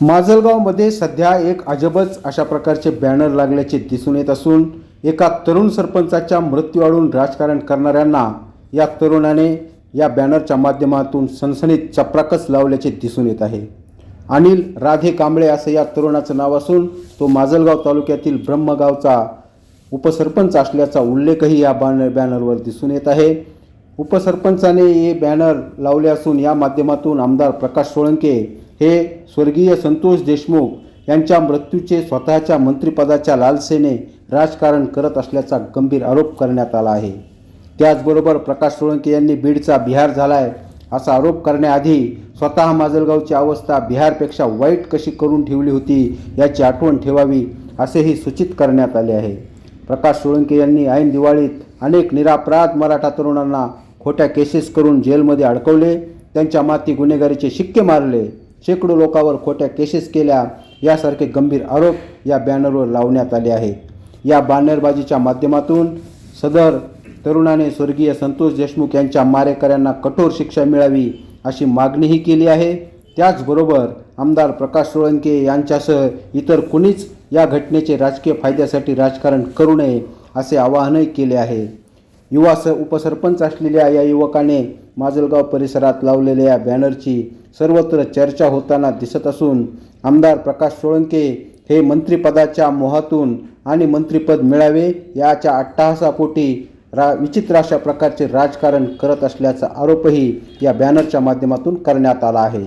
माजलगावमध्ये सध्या एक अजबच अशा प्रकारचे बॅनर लागल्याचे दिसून येत असून एका तरुण सरपंचाच्या मृत्यूआडून राजकारण करणाऱ्यांना या तरुणाने या बॅनरच्या माध्यमातून सनसनीत चपराकच लावल्याचे दिसून येत आहे. अनिल राधे कांबळे असं या तरुणाचं नाव असून तो माजलगाव तालुक्यातील ब्रह्मगावचा उपसरपंच असल्याचा उल्लेखही या बॅनर बॅनरवर दिसून येत आहे. उपसरपंचाने हे बॅनर लावले असून या माध्यमातून आमदार प्रकाश सोळंके हे स्वर्गीय संतोष देशमुख यांच्या मृत्यूचे स्वतःच्या मंत्रिपदाच्या लालसेने राजकारण करत असल्याचा गंभीर आरोप करण्यात आला आहे. त्याचबरोबर प्रकाश सोळंके यांनी बीडचा बिहार झालाय असा आरोप करण्याआधी स्वतः माजलगावची अवस्था बिहारपेक्षा वाईट कशी करून ठेवली होती याची आठवण ठेवावी असेही सूचित करण्यात आले आहे. प्रकाश सोळंके यांनी ऐन दिवाळीत अनेक निरापराध मराठा तरुणांना खोट्या केसेस करून जेलमध्ये अडकवले त्यांच्या माती गुन्हेगारीचे शिक्के मारले शेकडो लोकांवर खोट्या केसेस केल्या यासारखे गंभीर आरोप या बॅनरवर लावण्यात आले आहेत. या बॅनरबाजीच्या माध्यमातून सदर तरुणाने स्वर्गीय संतोष देशमुख यांच्या मारेकऱ्यांना कठोर शिक्षा मिळावी अशी मागणीही केली आहे. त्याचबरोबर आमदार प्रकाश सोळंके यांच्यासह इतर कुणीच या घटनेचे राजकीय फायद्यासाठी राजकारण करू नये असे आवाहनही केले आहे. युवा स उपसरपंच असलेल्या या युवकाने माजलगाव परिसरात लावलेल्या या बॅनरची सर्वत्र चर्चा होताना दिसत असून आमदार प्रकाश सोळंके हे मंत्रिपदाच्या मोहातून आणि मंत्रिपद मिळावे याच्या अट्टहासापोटी रा विचित्र अशा प्रकारचे राजकारण करत असल्याचा आरोपही या बॅनरच्या माध्यमातून करण्यात आला आहे.